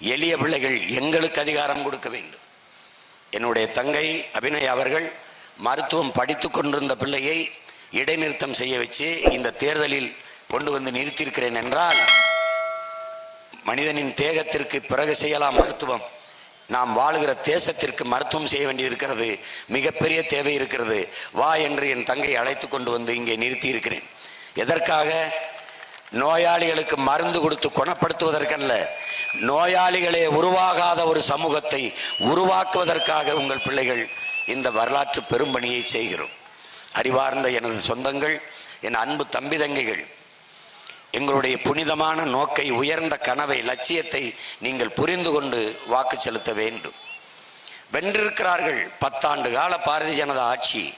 எளிய பிள்ளைகள் எங்களுக்கு அதிகாரம் கொடுக்க வேண்டும். என்னுடைய தங்கை அபிநய் அவர்கள் மருத்துவம் படித்து கொண்டிருந்த பிள்ளையை இடைநிறுத்தம் செய்ய வச்சு இந்த தேர்தலில் கொண்டு வந்து நிறுத்தியிருக்கிறேன் என்றால் மனிதனின் தேகத்திற்கு பிறகு செய்யலாம் மருத்துவம். நாம் வாழுகிற தேசத்திற்கு மருத்துவம் செய்ய வேண்டியிருக்கிறது மிகப்பெரிய தேவை இருக்கிறது. வா என்று என் தங்கை அழைத்து கொண்டு வந்து இங்கே நிறுத்தி இருக்கிறேன் எதற்காக? நோயாளிகளுக்கு மருந்து கொடுத்து குணப்படுத்துவதற்கல்ல. நோயாளிகளே உருவாகாத ஒரு சமூகத்தை உருவாக்குவதற்காக உங்கள் பிள்ளைகள் இந்த வரலாற்று பெரும்பணியை செய்கிறோம். அறிவார்ந்த எனது சொந்தங்கள் என் அன்பு தம்பி தங்கைகள் எங்களுடைய புனிதமான நோக்கை உயர்ந்த கனவை லட்சியத்தை நீங்கள் புரிந்து கொண்டு வாக்கு செலுத்த வேண்டும். வென்றிருக்கிறார்கள் பத்தாண்டு கால பாரதிய ஜனதா ஆட்சி.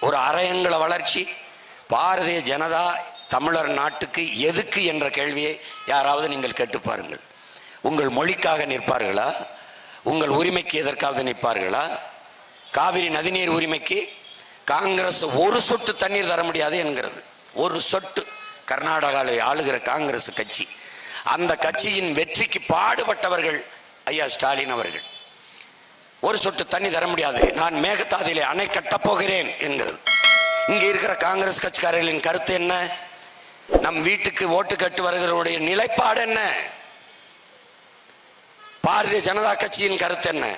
ஒரு அரையங்கள வளர்ச்சி. பாரதிய ஜனதா தமிழர் நாட்டுக்கு எதுக்கு என்ற கேள்வியை யாராவது நீங்கள் கேட்டு பாருங்கள். உங்கள் மொழிக்காக நிற்பார்களா? உங்கள் உரிமைக்கு எதற்காவது நிற்பார்களா? காவிரி நதிநீர் உரிமைக்கு காங்கிரஸ் ஒரு சொட்டு தண்ணீர் தர முடியாது என்கிறது. ஒரு சொட்டு கர்நாடகாவில் ஆளுகிற காங்கிரஸ் கட்சி. அந்த கட்சியின் வெற்றிக்கு பாடுபட்டவர்கள் ஐயா ஸ்டாலின் அவர்கள். ஒரு சொட்டு தண்ணி தர முடியாது. நான் மேகதாதியிலே அணை கட்டப் போகிறேன் என்கிறது. இங்கே இருக்கிற காங்கிரஸ் கட்சிக்காரர்களின் கருத்து என்ன? நம் வீட்டுக்கு ஓட்டு கட்டு வருகிறவருடைய நிலைப்பாடு என்ன? பாரதிய ஜனதா கட்சியின் கருத்து என்ன?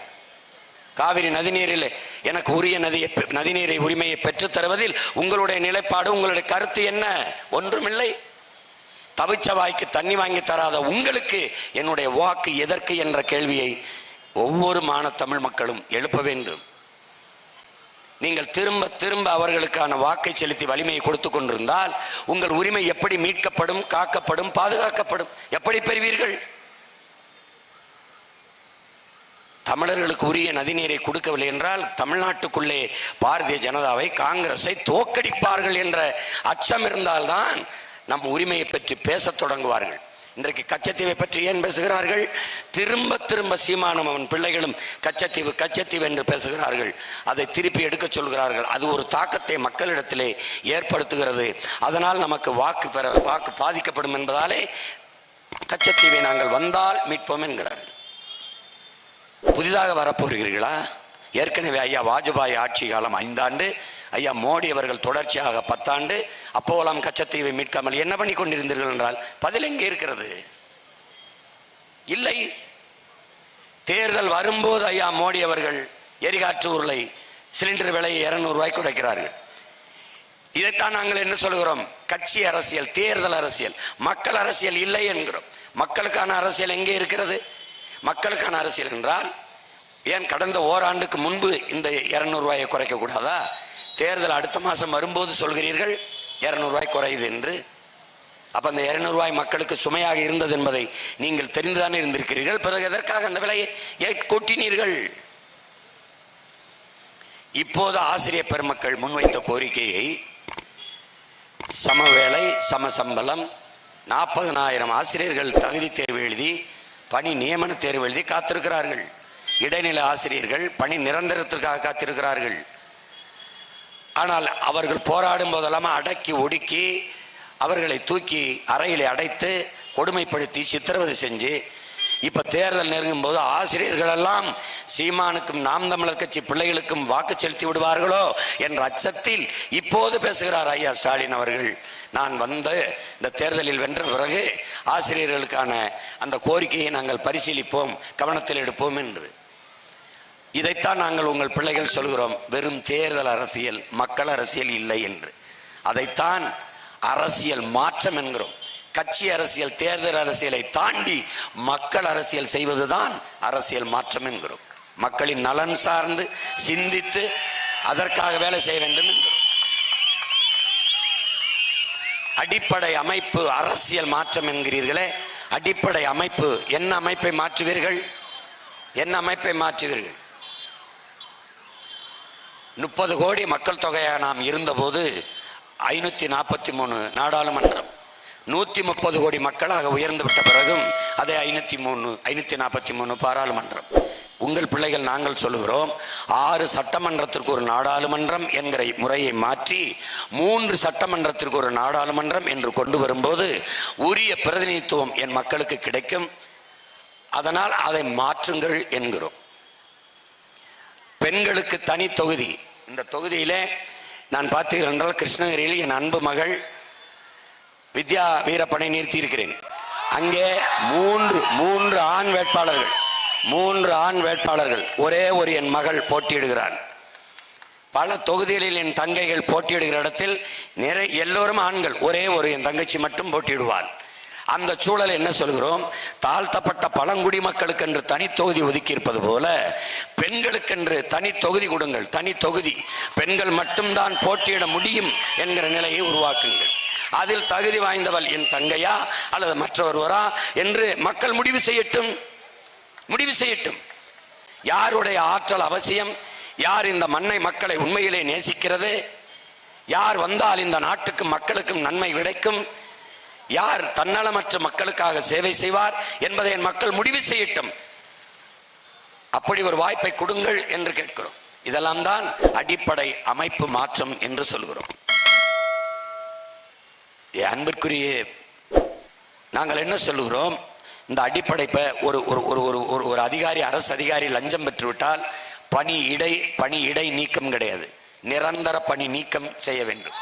காவிரி நதிநீரில் எனக்கு உரிய நதியை நதிநீரை உரிமையை பெற்றுத் தருவதில் உங்களுடைய நிலைப்பாடு உங்களுடைய கருத்து என்ன? ஒன்றுமில்லை. தவிச்ச வாய்க்கு தண்ணி வாங்கி தராத உங்களுக்கு என்னுடைய வாக்கு எதற்கு என்ற கேள்வியை ஒவ்வொரு மான தமிழ் மக்களும் எழுப்ப வேண்டும். நீங்கள் திரும்ப திரும்ப அவர்களுக்கான வாக்கை செலுத்தி வலிமையை கொடுத்து கொண்டிருந்தால் உங்கள் உரிமை எப்படி மீட்கப்படும் காக்கப்படும் பாதுகாக்கப்படும் எப்படி பெறுவீர்கள்? தமிழர்களுக்கு உரிய நதிநீரை கொடுக்கவில்லை என்றால் தமிழ்நாட்டுக்குள்ளே பாரதிய ஜனதாவை காங்கிரஸை தோக்கடிப்பார்கள் என்ற அச்சம் இருந்தால்தான் நம் உரிமையை பற்றி பேசத் தொடங்குவார்கள். இன்றைக்கு கச்சத்தீவை பற்றி ஏன் பேசுகிறார்கள்? திரும்ப திரும்ப சீமானும் அவன் பிள்ளைகளும் கச்சத்தீவு கச்சத்தீவு என்று பேசுகிறார்கள். அதை திருப்பி எடுக்க சொல்கிறார்கள். அது ஒரு தாக்கத்தை மக்களிடத்திலே ஏற்படுத்துகிறது. அதனால் நமக்கு வாக்கு பெற வாக்கு பாதிக்கப்படும் என்பதாலே கச்சத்தீவை நாங்கள் வந்தால் மீட்போம் என்கிறார்கள் புதிதாக வரப்போகிறீர்களா? ஏற்கனவே ஐயா வாஜ்பாய் ஆட்சி காலம் ஐந்தாண்டு ஐயா மோடி அவர்கள் தொடர்ச்சியாக பத்தாண்டு அப்போலாம் கச்சத்தீவை மீட்காமல் என்ன பண்ணி கொண்டிருந்தீர்கள் என்றால் பதில் எங்கே இருக்கிறது? இல்லை. தேர்தல் வரும்போது ஐயா மோடி அவர்கள் எரிகாற்று உருளை சிலிண்டர் விலையை இருநூறு ரூபாய்க்கு குறைக்கிறார்கள். இதைத்தான் நாங்கள் என்ன சொல்கிறோம்? கட்சி அரசியல் தேர்தல் அரசியல். மக்கள் அரசியல் இல்லை என்கிறோம். மக்களுக்கான அரசியல் எங்கே இருக்கிறது? மக்களுக்கான அரசியல் என்றால் ஏன் கடந்த ஓராண்டுக்கு முன்பு இந்த இரநூறுவாயை குறைக்க கூடாதா தேர்தல் அடுத்த மாதம் வரும்போது சொல்கிறீர்கள் இரநூறுவாய் குறையுது என்று. அப்போ அந்த இரநூறுவாய் மக்களுக்கு சுமையாக இருந்தது என்பதை நீங்கள் தெரிந்துதானே இருந்திருக்கிறீர்கள்? பிறகு எதற்காக அந்த விலையை ஏன் கூட்டினீர்கள்? இப்போது ஆசிரியர் பெருமக்கள் முன்வைத்த கோரிக்கையை சமவேளை சம சம்பளம் நாற்பதனாயிரம் ஆசிரியர்கள் தகுதி தேர்வு எழுதி பணி நியமன தேர்வு எழுதி காத்திருக்கிறார்கள். இடைநிலை ஆசிரியர்கள் பணி நிரந்தரத்திற்காக காத்திருக்கிறார்கள். ஆனால் அவர்கள் போராடும் போதெல்லாம் அடக்கி ஒடுக்கி அவர்களை தூக்கி அறையிலே அடைத்து கொடுமைப்படுத்தி சித்திரவதை செஞ்சு இப்ப தேர்தல் நெருங்கும் போது ஆசிரியர்களெல்லாம் சீமானுக்கும் நாம் தமிழர் கட்சி பிள்ளைகளுக்கும் வாக்கு செலுத்தி விடுவார்களோ என்ற அச்சத்தில் இப்போது பேசுகிறார் ஐயா ஸ்டாலின் அவர்கள். நான் வந்து இந்த தேர்தலில் வென்ற பிறகு ஆசிரியர்களுக்கான அந்த கோரிக்கையை நாங்கள் பரிசீலிப்போம் கவனத்தில் எடுப்போம் என்று. இதைத்தான் நாங்கள் உங்கள் பிள்ளைகள் சொல்கிறோம். வெறும் தேர்தல் அரசியல் மக்கள் அரசியல் இல்லை என்று. அதைத்தான் அரசியல் மாற்றம் என்கிறோம். கட்சி அரசியல் தேர்தல் அரசியலை தாண்டி மக்கள் அரசியல் செய்வதுதான் அரசியல் மாற்றம் என்கிறோம். மக்களின் நலன் சார்ந்து சிந்தித்து அதற்காக வேலை செய்ய வேண்டும் என்கிறோம். அடிப்படை அமைப்பு அரசியல் மாற்றம் என்கிறீர்களே அடிப்படை அமைப்பு என்ன அமைப்பை மாற்றுவீர்கள்? என்ன அமைப்பை மாற்றுவீர்கள்? முப்பது கோடி மக்கள் தொகையாக நாம் இருந்தபோது ஐநூற்றி நாற்பத்தி மூணு நாடாளுமன்றம் நூற்றி முப்பது கோடி மக்களாக உயர்ந்து விட்ட பிறகும் அதே ஐநூற்றி மூணு ஐநூற்றி நாற்பத்தி மூணு பாராளுமன்றம். உங்கள் பிள்ளைகள் நாங்கள் சொல்லுகிறோம் ஆறு சட்டமன்றத்திற்கு ஒரு நாடாளுமன்றம் என்கிற முறையை மாற்றி மூன்று சட்டமன்றத்திற்கு ஒரு நாடாளுமன்றம் என்று கொண்டு வரும்போது உரிய பிரதிநிதித்துவம் என் மக்களுக்கு கிடைக்கும். அதனால் அதை மாற்றுங்கள் என்கிறோம். பெண்களுக்கு தனி தொகுதி இந்த தொகுதியிலே நான் பார்த்தீர்கள் என்றால் கிருஷ்ணகிரியில் என் அன்பு மகள் வித்யா வீரப்பனை நிறுத்தி இருக்கிறேன் அங்கே மூன்று மூன்று ஆண் வேட்பாளர்கள் மூன்று ஆண் வேட்பாளர்கள் ஒரே ஒரு என் மகள் போட்டியிடுகிறான். பல தொகுதிகளில் என் தங்கைகள் போட்டியிடுகிற இடத்தில் நிறைய எல்லோரும் ஆண்கள் ஒரே ஒரு என் தங்கச்சி மட்டும் போட்டியிடுவான். அந்த சூழல் என்ன சொல்கிறோம்? தாழ்த்தப்பட்ட பழங்குடி மக்களுக்கு என்று தனி தொகுதி ஒதுக்கி இருப்பது போல பெண்களுக்கென்று தனி தொகுதி கொடுங்கள் தனி தொகுதி. பெண்கள் மட்டும்தான் போட்டியிட முடியும் என்கிற நிலையை உருவாக்குங்கள். அதில் தகுதி வாய்ந்தவள் என் தங்கையா அல்லது மற்றொருவரா என்று மக்கள் முடிவு செய்யட்டும். முடிவு செய்யட்டும். யாருடைய ஆற்றல் அவசியம்? யார் இந்த மண்ணை மக்களை உண்மையிலே நேசிக்கிறது? யார் வந்தால் இந்த நாட்டுக்கும் மக்களுக்கும் நன்மை கிடைக்கும்? யார் தன்னலமற்ற மக்களுக்காக சேவை செய்வார் என்பதை என் மக்கள் முடிவு செய்யட்டும். அப்படி ஒரு வாய்ப்பை கொடுங்கள் என்று கேட்கிறோம். இதெல்லாம் தான் அடிப்படை அமைப்பு மாற்றம் என்று சொல்கிறோம். அன்பிற்குரிய நாங்கள் என்ன சொல்லுகிறோம்? இந்த அடிப்படை ஒரு ஒரு ஒரு ஒரு ஒரு ஒரு அதிகாரி அரசு அதிகாரி லஞ்சம் பெற்றுவிட்டால் பணி இடை பணி இடை நீக்கம் கிடையாது. நிரந்தர பணி நீக்கம் செய்ய வேண்டும்.